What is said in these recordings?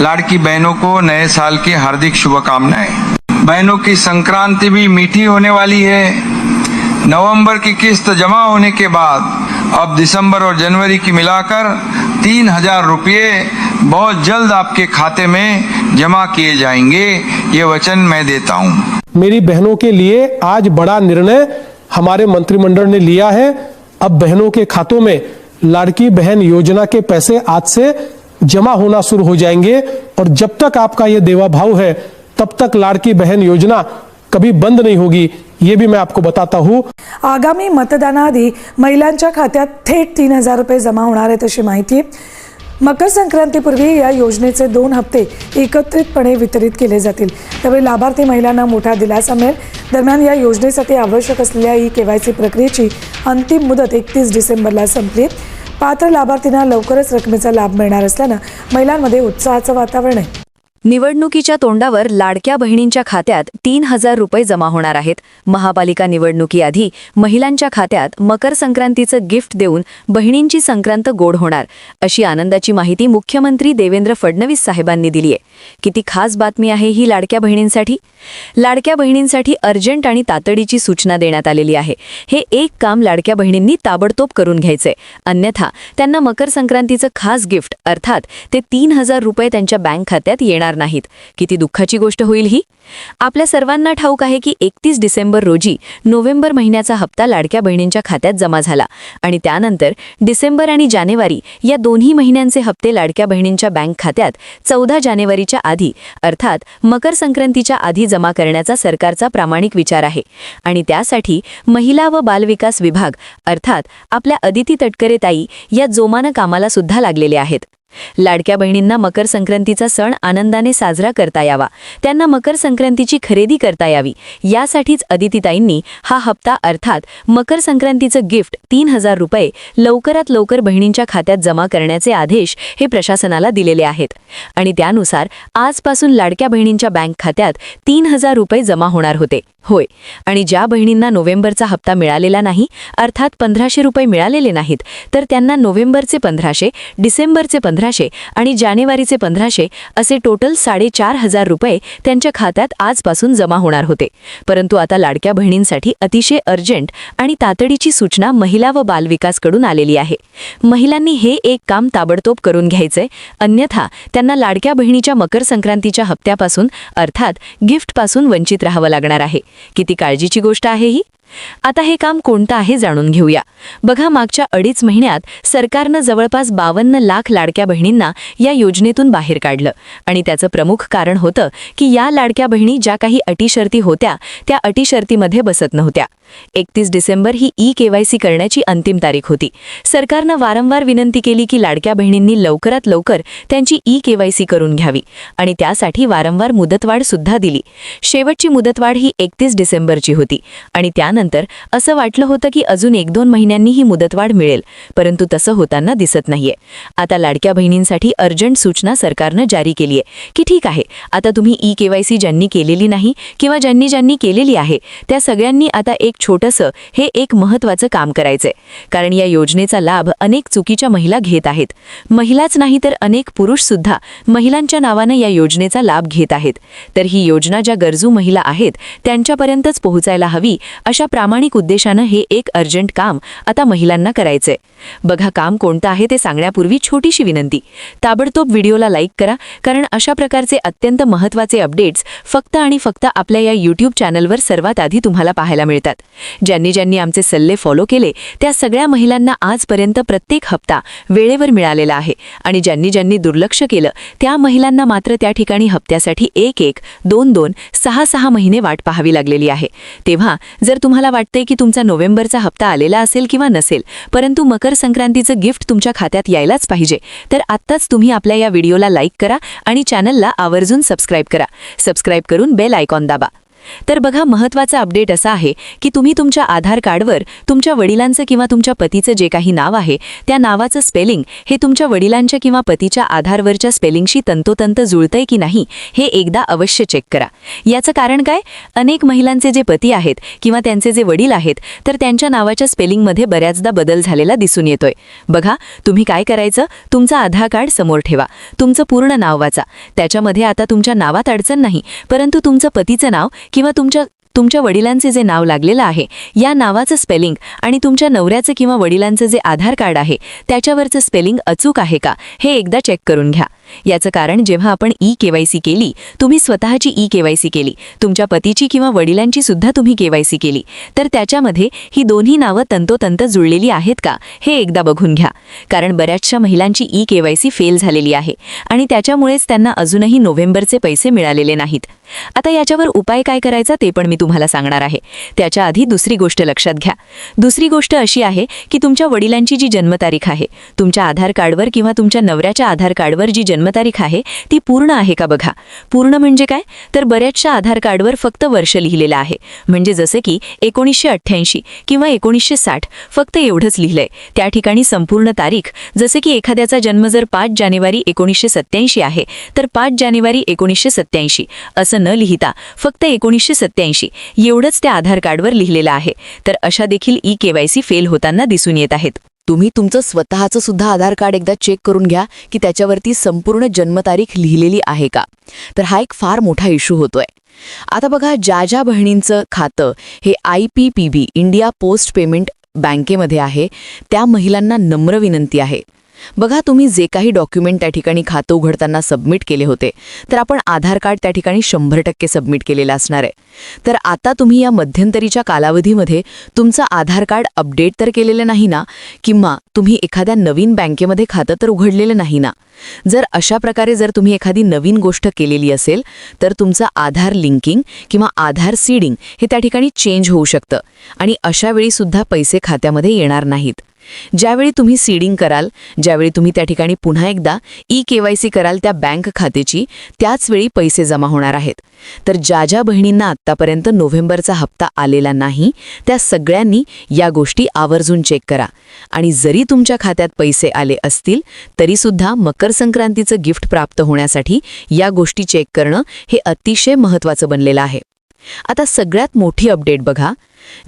लाड़की बहनों को नए साल की हार्दिक शुभकामनाएँ। बहनों की संक्रांति भी मीठी होने वाली है। नवंबर की किस्त जमा होने के बाद अब दिसंबर और जनवरी की मिलाकर तीन हज़ार रुपये बहुत जल्द आपके खाते में जमा किए जाएँगे। ये वचन मैं देता हूँ। मेरी बहनों के लिए आज बड़ा निर्णय हमारे मंत्रिमंडल ने लिया है। अब बहनों के खातों में लाड़की बहन योजना के पैसे आज से जमा होना शुरू हो जाएंगे और जब तक आपका ये देवा भाव है तब तक लाड़की बहन योजना कभी बंद नहीं होगी ये भी मैं आपको बताता हूँ। आगामी मतदानाआधी महिलांच्या खात्यात थेट तीन हजार रुपये जमा होणार आहेत अशी माहिती आहे. मकर संक्रांतीपूर्वी या योजनेचे दोन हप्ते एकत्रितपणे वितरित केले जातील. त्यावेळी लाभार्थी महिलांना मोठा दिलासा मिळेल. दरम्यान या योजनेसाठी आवश्यक असलेल्या ई के वाय सी प्रक्रियेची अंतिम मुदत एकतीस डिसेंबरला संपली आहे. पात्र लाभार्थींना लवकरच रकमेचा लाभ मिळणार असल्यानं महिलांमध्ये उत्साहाचं वातावरण आहे. निवडणुकीच्या तोंडावर लाडक्या बहिणींच्या खात्यात तीन हजार रुपये जमा होणार आहेत. महापालिका निवडणुकीआधी महिलांच्या खात्यात मकर संक्रांतीचं गिफ्ट देऊन बहिणींची संक्रांत गोड होणार अशी आनंदाची माहिती मुख्यमंत्री देवेंद्र फडणवीस साहेबांनी दिली आहे किती खास बातमी आहे ही लाडक्या बहिणींसाठी? लाडक्या बहिणींसाठी अर्जंट आणि तातडीची सूचना देण्यात आलेली आहे. हे एक काम लाडक्या बहिणींनी ताबडतोब करून घ्यायचंय. अन्यथा त्यांना मकर संक्रांतीचं खास गिफ्ट अर्थात ते तीन हजार रुपये त्यांच्या बँक खात्यात येणार नाहीत. किती दुःखाची गोष्ट होईल ही? आपल्या सर्वांना ठाऊक आहे की एकतीस डिसेंबर रोजी नोव्हेंबर महिन्याचा हप्ता लाडक्या बहिणींच्या खात्यात जमा झाला आणि त्यानंतर डिसेंबर आणि जानेवारी या दोन्ही महिन्यांचे हप्ते लाडक्या बहिणींच्या बँक खात्यात चौदा जानेवारीच्या आधी अर्थात मकर संक्रांतीच्या आधी जमा करण्याचा सरकारचा प्रामाणिक विचार आहे. आणि त्यासाठी महिला व बालविकास विभाग अर्थात आपल्या अदिती तटकरे ताई या जोमानं कामाला सुद्धा लागलेले आहेत. लाडक्या बहिणींना मकर संक्रांतीचा सण आनंदाने साजरा करता यावा. त्यांना मकर संक्रांतीची खरेदी करता यावी. यासाठीच अदितीताईंनी हा हप्ता अर्थात मकर संक्रांतीचं गिफ्ट तीन हजार रुपये लवकरात लवकर बहिणींच्या खात्यात जमा करण्याचे आदेश हे प्रशासनाला दिलेले आहेत. आणि त्यानुसार आजपासून लाडक्या बहिणींच्या बँक खात्यात तीन हजार रुपये जमा होणार होते. होय. आणि ज्या बहिणींना नोव्हेंबरचा हप्ता मिळालेला नाही अर्थात पंधराशे रुपये मिळालेले नाहीत तर त्यांना नोव्हेंबरचे पंधराशे डिसेंबरचे पंधराशे आणि जानेवारीचे पंधराशे असे टोटल साडेचार हजार रुपये त्यांच्या खात्यात आजपासून जमा होणार होते. परंतु आता लाडक्या बहिणींसाठी अतिशय अर्जंट आणि तातडीची सूचना महिला व बालविकासकडून आलेली आहे. महिलांनी हे एक काम ताबडतोब करून घ्यायचंय अन्यथा त्यांना लाडक्या बहिणीच्या मकर संक्रांतीच्या हप्त्यापासून अर्थात गिफ्टपासून वंचित राहावं लागणार आहे. किती काळजीची गोष्ट आहे ही? आता हे काम कोणतं आहे जाणून घेऊया. बघा मागच्या अडीच महिन्यात सरकारनं जवळपास बावन्न लाख लाडक्या बहिणींना या योजनेतून बाहेर काढलं. आणि त्याचं प्रमुख कारण होतं की या लाडक्या बहिणी ज्या काही अटीशर्ती होत्या त्या अटीशर्तीमध्ये बसत नव्हत्या. एकतीस डिसेंबर ही ई केवायसी करण्याची अंतिम तारीख होती. सरकारनं वारंवार विनंती केली की लाडक्या बहिणींनी लवकरात लवकर त्यांची ई केवायसी करून घ्यावी आणि त्यासाठी वारंवार मुदतवाढ सुद्धा दिली. शेवटची मुदतवाढ ही एकतीस डिसेंबरची होती आणि त्यानंतर असं वाटलं होतं की अजून एक दोन महिन्यांनी ही मुदतवाढ मिळेल परंतु तसं होताना दिसत नाहीये. आता लाडक्या बहिणींसाठी अर्जंट सूचना सरकारनं जारी केली आहे की ठीक आहे आता तुम्ही ई केवायसी ज्यांनी केलेली नाही किंवा ज्यांनी ज्यांनी केलेली आहे त्या सगळ्यांनी आता एक छोटंसं हे एक महत्त्वाचं काम करायचंय. कारण या योजनेचा लाभ अनेक चुकीच्या महिला घेत आहेत. महिलाच नाही तर अनेक पुरुषसुद्धा महिलांच्या नावानं या योजनेचा लाभ घेत आहेत. तर ही योजना ज्या गरजू महिला आहेत त्यांच्यापर्यंतच पोहोचायला हवी अशा प्रामाणिक उद्देशानं हे एक अर्जंट काम आता महिलांना करायचंय. बघा काम कोणतं आहे ते सांगण्यापूर्वी छोटीशी विनंती. ताबडतोब व्हिडिओला लाईक करा कारण अशा प्रकारचे अत्यंत महत्त्वाचे अपडेट्स फक्त आणि फक्त आपल्या या यूट्यूब चॅनलवर सर्वात आधी तुम्हाला पाहायला मिळतात. ज्यांनी ज्यांनी आमचे सल्ले फॉलो केले त्या सगळ्या महिलांना आजपर्यंत प्रत्येक हप्ता वेळेवर मिळालेला आहे. आणि ज्यांनी ज्यांनी दुर्लक्ष केलं त्या महिलांना मात्र त्या ठिकाणी हप्त्यासाठी एक एक दोन दोन सहा सहा महिने वाट पाहावी लागलेली आहे. तेव्हा जर तुम्हाला वाटतंय की तुमचा नोव्हेंबरचा हप्ता आलेला असेल किंवा नसेल परंतु मकर संक्रांतीचं गिफ्ट तुमच्या खात्यात यायलाच पाहिजे तर आत्ताच तुम्ही आपल्या या व्हिडिओला लाईक करा आणि चॅनलला आवर्जून सबस्क्राईब करा. सबस्क्राईब करून बेल आयकॉन दाबा. तर बघा महत्त्वाचा अपडेट असा आहे की तुम्ही तुमच्या आधार कार्डवर तुमच्या वडिलांचं किंवा तुमच्या पतीचं जे काही नाव आहे त्या नावाचं स्पेलिंग हे तुमच्या वडिलांच्या किंवा पतीच्या आधारवरच्या स्पेलिंगशी तंतोतंत जुळतंय की नाही हे एकदा अवश्य चेक करा. याचं कारण काय? अनेक महिलांचे जे पती आहेत किंवा त्यांचे जे वडील आहेत तर त्यांच्या नावाच्या स्पेलिंगमध्ये बऱ्याचदा बदल झालेला दिसून येतोय. बघा तुम्ही काय करायचं? तुमचं आधार कार्ड समोर ठेवा. तुमचं पूर्ण नाव वाचा. त्याच्यामध्ये आता तुमच्या नावात अडचण नाही परंतु तुमचं पतीचं नाव किंवा तुमच्या तुमच्या वडिलांचे जे नाव लागलेलं आहे या नावाचं स्पेलिंग आणि तुमच्या नवऱ्याचं किंवा वडिलांचं जे आधार कार्ड आहे त्याच्यावरचं स्पेलिंग अचूक आहे का हे एकदा चेक करून घ्या. याचं कारण जेव्हा आपण ई केवायसी केली तुम्ही स्वतःची ई केवायसी केली तुमच्या पतीची किंवा वडिलांची सुद्धा तुम्ही केवायसी केली तर त्याच्यामध्ये ही दोन्ही नावं तंतोतंत जुळलेली आहेत का हे एकदा बघून घ्या. कारण बऱ्याचशा महिलांची ई केवायसी फेल झालेली आहे आणि त्याच्यामुळेच त्यांना अजूनही नोव्हेंबरचे पैसे मिळालेले नाहीत. आता याच्यावर उपाय काय करायचा ते पण मी तुम्हाला सांगणार आहे. त्याच्या आधी दुसरी गोष्ट लक्षात घ्या. दुसरी गोष्ट अशी आहे की तुमच्या वडिलांची जी जन्मतारीख आहे तुमच्या आधार कार्डवर किंवा तुमच्या नवऱ्याच्या आधार कार्डवर जी जन्मतारीख आहे ती पूर्ण आहे का बघा? पूर्ण म्हणजे काय? तर बऱ्याचशा आधार कार्डवर फक्त वर्ष लिहिलेलं आहे. म्हणजे जसे की एकोणीसशे अठ्ठ्याऐंशी किंवा एकोणीसशे साठ फक्त एवढंच लिहिलंय. त्या ठिकाणी संपूर्ण तारीख जसे की एखाद्याचा जन्म जर पाच जानेवारी एकोणीसशे सत्याऐंशी आहे तर पाच जानेवारी एकोणीसशे सत्याऐंशी असं न लिहिता फक्त एकोणीसशे सत्याऐंशी एवढंच त्या आधार कार्डवर लिहिलेलं आहे. तर अशा देखील ई केवायसी फेल होताना दिसून येत आहेत. तुम्ही तुमचं स्वतःचं सुद्धा आधार कार्ड एकदा चेक करून घ्या की त्याच्यावरती संपूर्ण जन्मतारीख लिहिलेली आहे का. तर हा एक फार मोठा इश्यू होतोय. आता बघा ज्या ज्या बहिणींचं खातं हे I P P B India post payment बँकेमध्ये आहे त्या महिलांना नम्र विनंती आहे. बघा तुम्ही जे काही डॉक्युमेंट त्या ठिकाणी खातं उघडताना सबमिट केले होते तर आपण आधार कार्ड त्या ठिकाणी शंभर टक्के सबमिट केलेलं असणार आहे. तर आता तुम्ही या मध्यंतरीच्या कालावधीमध्ये तुमचं आधार कार्ड अपडेट तर केलेलं नाही ना किंवा तुम्ही एखाद्या नवीन बँकेमध्ये खातं तर उघडलेलं नाही ना? जर अशा प्रकारे जर तुम्ही एखादी नवीन गोष्ट केलेली असेल तर तुमचं आधार लिंकिंग किंवा आधार सीडिंग हे त्या ठिकाणी चेंज होऊ शकतं आणि अशा वेळी सुद्धा पैसे खात्यामध्ये येणार नाहीत. ज्यावेळी तुम्ही सीडिंग कराल ज्यावेळी तुम्ही त्या ठिकाणी पुन्हा एकदा ई केवायसी कराल त्या बँक खात्याची त्याच वेळी पैसे जमा होणार आहेत. तर ज्या ज्या बहिणींना आत्तापर्यंत नोव्हेंबरचा हप्ता आलेला नाही त्या सगळ्यांनी या गोष्टी आवर्जून चेक करा. आणि जरी तुमच्या खात्यात पैसे आले असतील तरीसुद्धा मकर संक्रांतीचं गिफ्ट प्राप्त होण्यासाठी या गोष्टी चेक करणं हे अतिशय महत्त्वाचं बनलेलं आहे. आता सगळ्यात मोठी अपडेट बघा.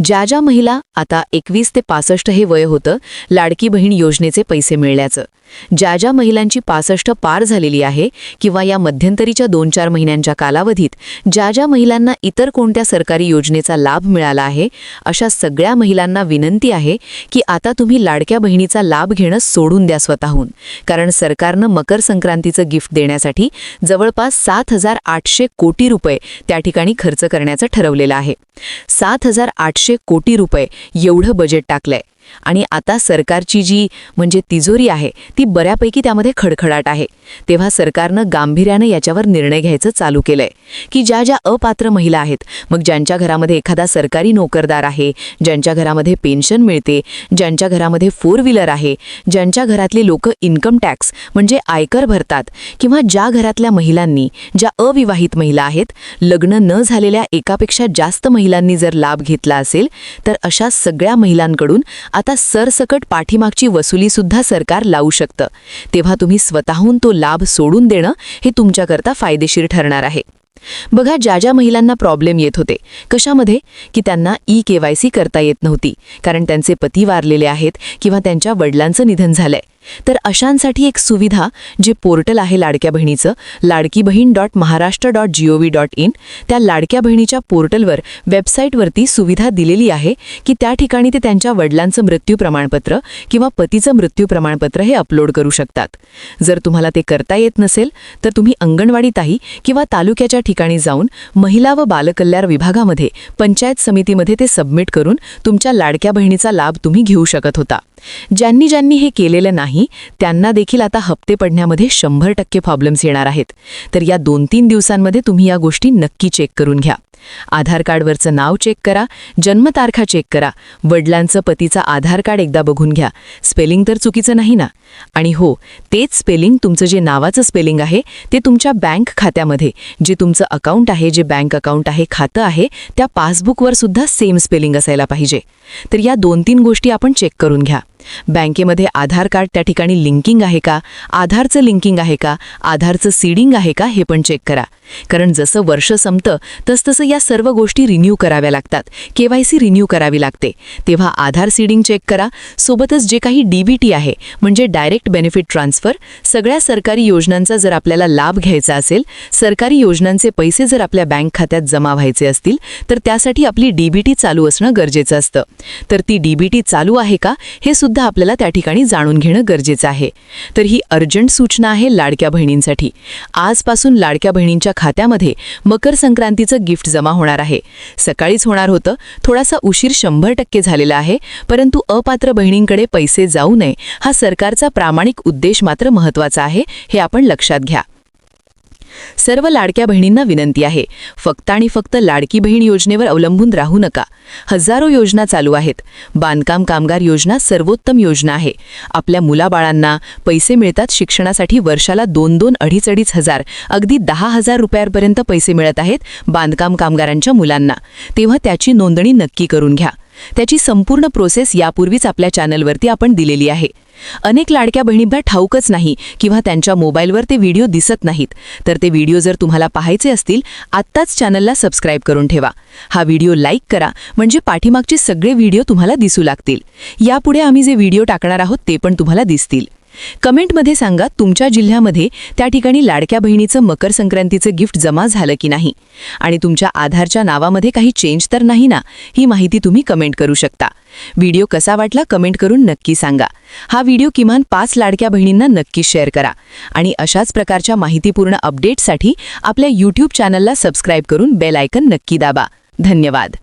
ज्या ज्या महिला आता एकवीस ते पासष्ट हे वय होतं लाडकी बहीण योजनेचे पैसे मिळण्याचं. ज्या ज्या महिलांची पासष्ट पार झालेली आहे किंवा या मध्यंतरीच्या दोन चार महिन्यांच्या कालावधीत ज्या ज्या महिलांना इतर कोणत्या सरकारी योजनेचा लाभ मिळाला आहे अशा सगळ्या महिलांना विनंती आहे की आता तुम्ही लाडक्या बहिणीचा लाभ घेणं सोडून द्या स्वतःहून. कारण सरकारनं मकर संक्रांतीचं गिफ्ट देण्यासाठी जवळपास सात हजार आठशे कोटी रुपये त्या ठिकाणी खर्च करण्याचं ठरवलेलं आहे. सात हजार आठशे कोटी रुपये एवढं बजेट टाकलंय. आणि आता सरकारची जी म्हणजे तिजोरी आहे ती बऱ्यापैकी त्यामध्ये खडखडाट आहे. तेव्हा सरकारनं गांभीर्यानं याच्यावर निर्णय घ्यायचं चालू केलंय. की ज्या ज्या अपात्र महिला आहेत मग ज्यांच्या घरामध्ये एखादा सरकारी नोकरदार आहे ज्यांच्या घरामध्ये पेन्शन मिळते ज्यांच्या घरामध्ये फोर व्हीलर आहे ज्यांच्या घरातले लोक इन्कम टॅक्स म्हणजे आयकर भरतात किंवा ज्या घरातल्या महिलांनी ज्या अविवाहित महिला आहेत लग्न न झालेल्या एकापेक्षा जास्त महिलांनी जर लाभ घेतला असेल तर अशा सगळ्या महिलांकडून आता सरसकट पाठीमागची वसुलीसुद्धा सरकार लावू शकतं. तेव्हा तुम्ही स्वतःहून तो लाभ सोडून देणं हे तुमच्याकरता फायदेशीर ठरणार आहे. बघा ज्या ज्या महिलांना प्रॉब्लेम येत होते कशामध्ये? की त्यांना ई केवायसी करता येत नव्हती कारण त्यांचे पती वारलेले आहेत किंवा त्यांच्या वडिलांचं निधन झालंय. तर अशांसाठी एक सुविधा जे पोर्टल आहे लाडक्या बहिणीचं लाडकी बहीण dot Maharashtra dot G O V dot in त्या लाडक्या बहिणीच्या पोर्टलवर वेबसाईटवरती सुविधा दिलेली आहे की त्या ठिकाणी ते त्यांच्या वडिलांचं मृत्यू प्रमाणपत्र किंवा पतीचं मृत्यू प्रमाणपत्र हे अपलोड करू शकतात. जर तुम्हाला ते करता येत नसेल तर तुम्ही अंगणवाडीताही किंवा तालुक्याच्या ठिकाणी जाऊन महिला व बालकल्याण विभागामध्ये पंचायत समितीमध्ये ते सबमिट करून तुमच्या लाडक्या बहिणीचा लाभ तुम्ही घेऊ शकत होता. ज्यांनी ज्यांनी हे केलेलं नाही त्यांना देखील आता हप्ते पडण्यामध्ये शंभर टक्के प्रॉब्लेम्स येणार आहेत. तर या दोन तीन दिवसांमध्ये तुम्ही या गोष्टी नक्की चेक करून घ्या. आधार कार्डवरचं नाव चेक करा जन्मतारखा चेक करा वडिलांचं पतीचा आधार कार्ड एकदा बघून घ्या. स्पेलिंग तर चुकीचं नाही ना? आणि हो तेच स्पेलिंग तुमचं जे नावाचं स्पेलिंग आहे ते तुमच्या बँक खात्यामध्ये. जे तुमचं अकाउंट आहे जे बँक अकाउंट आहे खातं आहे त्या पासबुकवर सुद्धा सेम स्पेलिंग असायला पाहिजे. तर या दोन तीन गोष्टी आपण चेक करून घ्या. बँकेमध्ये आधार कार्ड त्या ठिकाणी लिंकिंग आहे का? आधारचं लिंकिंग आहे का? आधारचं सीडिंग आहे का? हे पण चेक करा. कारण जसं वर्ष संपतं तसतसं या सर्व गोष्टी रिन्यू कराव्या लागतात. के वाय सी रिन्यू करावी लागते. तेव्हा आधार सीडिंग चेक करा. सोबतच जे काही डीबीटी आहे म्हणजे डायरेक्ट बेनिफिट ट्रान्सफर सगळ्या सरकारी योजनांचा जर आपल्याला लाभ घ्यायचा असेल सरकारी योजनांचे पैसे जर आपल्या बँक खात्यात जमा व्हायचे असतील तर त्यासाठी आपली डीबीटी चालू असणं गरजेचं असतं. तर ती डीबीटी चालू आहे का? हे सुद्धा आपल्याला त्या ठिकाणी जाणून घेणं गरजेचं आहे. तर ही अर्जंट सूचना आहे लाडक्या बहिणींसाठी. आजपासून लाडक्या बहिणींच्या खात्यामध्ये मकर संक्रांतीचं गिफ्ट जमा होणार आहे. सकाळीच होणार होतं. थोडासा उशीर शंभर टक्के झालेला आहे परंतु अपात्र बहिणींकडे पैसे जाऊ नये हा सरकारचा प्रामाणिक उद्देश मात्र महत्त्वाचा आहे हे आपण लक्षात घ्या. सर्व लाडक्या बहिणींना विनंती आहे. फक्त आणि फक्त लाडकी बहीण योजनेवर अवलंबून राहू नका. हजारो योजना चालू आहेत. बांधकाम कामगार योजना सर्वोत्तम योजना आहे. आपल्या मुलाबाळांना पैसे मिळतात शिक्षणासाठी वर्षाला दोन दोन अडीच अडीच हजार अगदी दहा हजार रुपयांपर्यंत पैसे मिळत आहेत बांधकाम कामगारांच्या मुलांना. तेव्हा त्याची नोंदणी नक्की करून घ्या. त्याची संपूर्ण प्रोसेस यापूर्वीच आपल्या चॅनलवरती आपण दिलेली आहे. अनेक लाडक्या बहिणींना ठाऊकच नाही किंवा त्यांच्या मोबाईलवर ते व्हिडिओ दिसत नाहीत. तर ते व्हिडिओ जर तुम्हाला पाहायचे असतील आत्ताच चॅनलला सबस्क्राईब करून ठेवा. हा व्हिडिओ लाईक करा म्हणजे पाठीमागचे सगळे व्हिडिओ तुम्हाला दिसू लागतील. यापुढे आम्ही जे व्हिडिओ टाकणार आहोत ते पण तुम्हाला दिसतील. कमेंटमध्ये सांगा तुमच्या जिल्ह्यामध्ये त्या ठिकाणी लाडक्या बहिणीचं मकर संक्रांतीचं गिफ्ट जमा झालं की नाही. आणि तुमच्या आधारच्या नावामध्ये काही चेंज तर नाही ना ही माहिती तुम्ही कमेंट करू शकता. व्हिडिओ कसा वाटला कमेंट करून नक्की सांगा. हा व्हिडिओ किमान पाच लाडक्या बहिणींना नक्की शेअर करा. आणि अशाच प्रकारच्या माहितीपूर्ण अपडेट्ससाठी आपल्या यूट्यूब चॅनलला सबस्क्राईब करून बेल आयकन नक्की दाबा. धन्यवाद.